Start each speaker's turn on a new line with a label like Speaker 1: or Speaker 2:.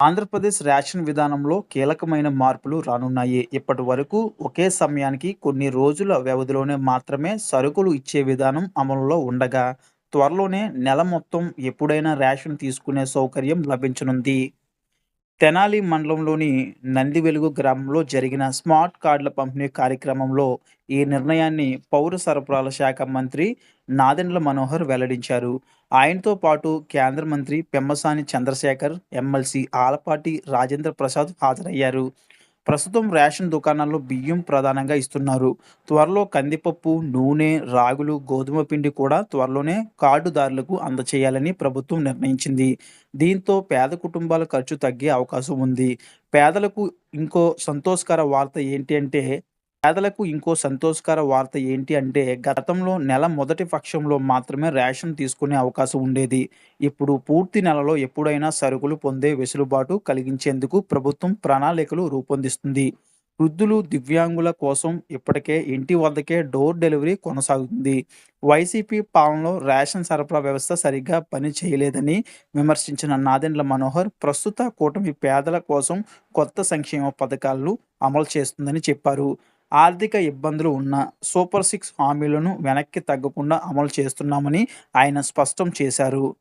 Speaker 1: Andhra Pradesh ration విధానంలో కీలకమైన మార్పులు రానున్నాయి. ఇప్పటి వరకు ఒకే సమయానికి కొన్ని రోజుల వ్యవధిలోనే మాత్రమే సరుకులు ఇచ్చే విధానం అమలులో ఉండగా, త్వరలోనే నెల మొత్తం ఎప్పుడైనా రేషన్ తీసుకునే సౌకర్యం లభించనుంది. తెనాలి మండలంలోని నందివెలుగు గ్రామంలో జరిగిన స్మార్ట్ కార్డుల పంపిణీ కార్యక్రమంలో ఈ నిర్ణయాన్ని పౌర సరఫరాల శాఖ మంత్రి నాదెండ్ల మనోహర్ వెల్లడించారు. ఆయనతో పాటు కేంద్ర మంత్రి పెమ్మసాని చంద్రశేఖర్, ఎమ్మెల్సీ ఆలపాటి రాజేంద్ర ప్రసాద్ హాజరయ్యారు. ప్రస్తుతం రేషన్ దుకాణాల్లో బియ్యం ప్రధానంగా ఇస్తున్నారు. త్వరలో కందిపప్పు, నూనె, రాగులు, గోధుమ పిండి కూడా త్వరలోనే కార్డుదారులకు అందచేయాలని ప్రభుత్వం నిర్ణయించింది. దీంతో పేద కుటుంబాల ఖర్చు తగ్గే అవకాశం ఉంది. పేదలకు ఇంకో సంతోషకర వార్త ఏంటి అంటే పేదలకు ఇంకో సంతోషకర వార్త ఏంటి అంటే గతంలో నెల మొదటి పక్షంలో మాత్రమే రేషన్ తీసుకునే అవకాశం ఉండేది. ఇప్పుడు పూర్తి నెలలో ఎప్పుడైనా సరుకులు పొందే వెసులుబాటు కలిగించేందుకు ప్రభుత్వం ప్రణాళికలు రూపొందిస్తుంది. వృద్ధులు, దివ్యాంగుల కోసం ఇప్పటికే ఇంటి వద్దకే డోర్ డెలివరీ కొనసాగుతుంది. వైసీపీ పాలనలో రేషన్ సరఫరా వ్యవస్థ సరిగ్గా పని చేయలేదని విమర్శించిన నాదెండ్ల మనోహర్ ప్రస్తుత కూటమి పేదల కోసం కొత్త సంక్షేమ పథకాలను అమలు చేస్తుందని చెప్పారు. ఆర్థిక ఇబ్బందులు ఉన్న సూపర్ సిక్స్ హామీలను వెనక్కి తగ్గకుండా అమలు చేస్తున్నామని ఆయన స్పష్టం చేశారు.